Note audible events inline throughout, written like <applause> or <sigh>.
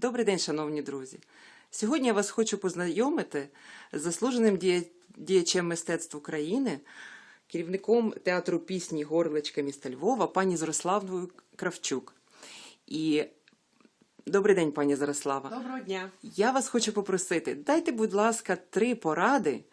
Добрий день, шановні друзі. Сьогодні я вас хочу познайомити з заслуженим діячем мистецтв України, керівником театру пісні Горличка міста Львова, пані Зарославою Кравчук. І добрий день, пані Зарослава. Доброго дня. Я вас хочу попросити, дайте, будь ласка, три поради,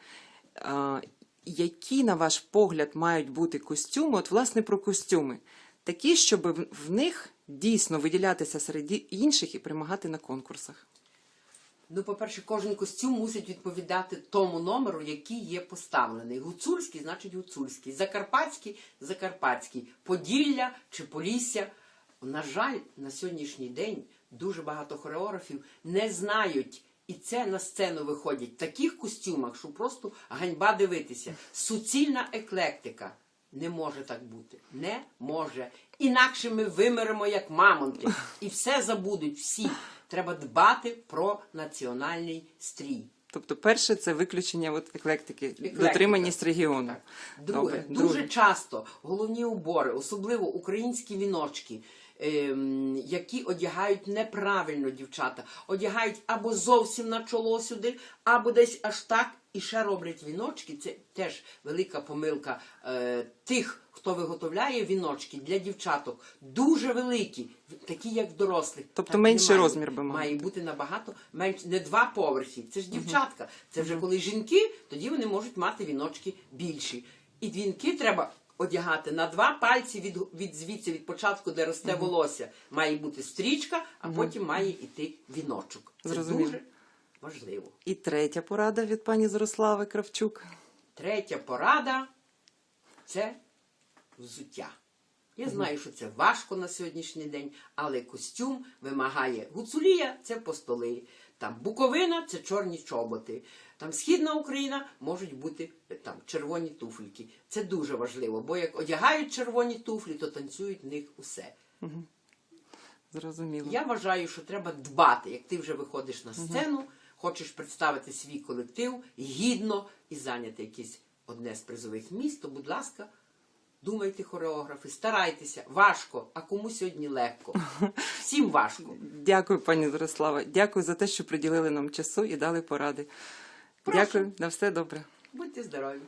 які, на ваш погляд, мають бути костюми, от власне про костюми, такі, щоб в них дійсно виділятися серед інших і перемагати на конкурсах. Ну, по-перше, кожен костюм мусить відповідати тому номеру, який є поставлений. Гуцульський, значить гуцульський. Закарпатський закарпатський. Поділля чи Полісся. На жаль, на сьогоднішній день дуже багато хореографів не знають. І це на сцену виходять в таких костюмах, що просто ганьба дивитися. Суцільна еклектика. Не може так бути. Не може. Інакше ми вимеремо як мамонти. І все забудуть всі. Треба дбати про національний стрій. Тобто, перше це виключення от еклектики, Еклектика. дотриманість регіону. Так. Друге, Добре. дуже Друге. часто головні убори, особливо українські віночки, які одягають неправильно дівчата, одягають або зовсім на чоло сюди, або десь аж так, і ще роблять віночки. Це теж велика помилка е, тих, хто виготовляє віночки для дівчаток. Дуже великі, такі як дорослих. Тобто Так менший немає. розмір би мав має бути. набагато менше, не два поверхи. Це ж дівчатка. Це вже коли жінки, тоді вони можуть мати віночки більші. І вінки треба одягати на два пальці від, від звідси, від початку, де росте волосся. Має бути стрічка, а потім має йти віночок. Це Зрозуміло. дуже важливо. І третя порада від пані Зарослави Кравчук. Третя порада це взуття. Я знаю, що це важко на сьогоднішній день, але костюм вимагає гуцулія це постоли. Там Буковина це чорні чоботи. Там Східна Україна можуть бути там червоні туфельки. Це дуже важливо, бо як одягають червоні туфлі, то танцюють в них усе. Зрозуміло. Я вважаю, що треба дбати, як ти вже виходиш на сцену, хочеш представити свій колектив гідно і зайняти якесь одне з призових місць, то, будь ласка, думайте, хореографи, старайтеся, важко, а кому сьогодні легко. <laughs> Всім важко. Дякую, пані Зарослава. Дякую за те, що приділили нам часу і дали поради. Прошу. Дякую, на все добре. Будьте здорові.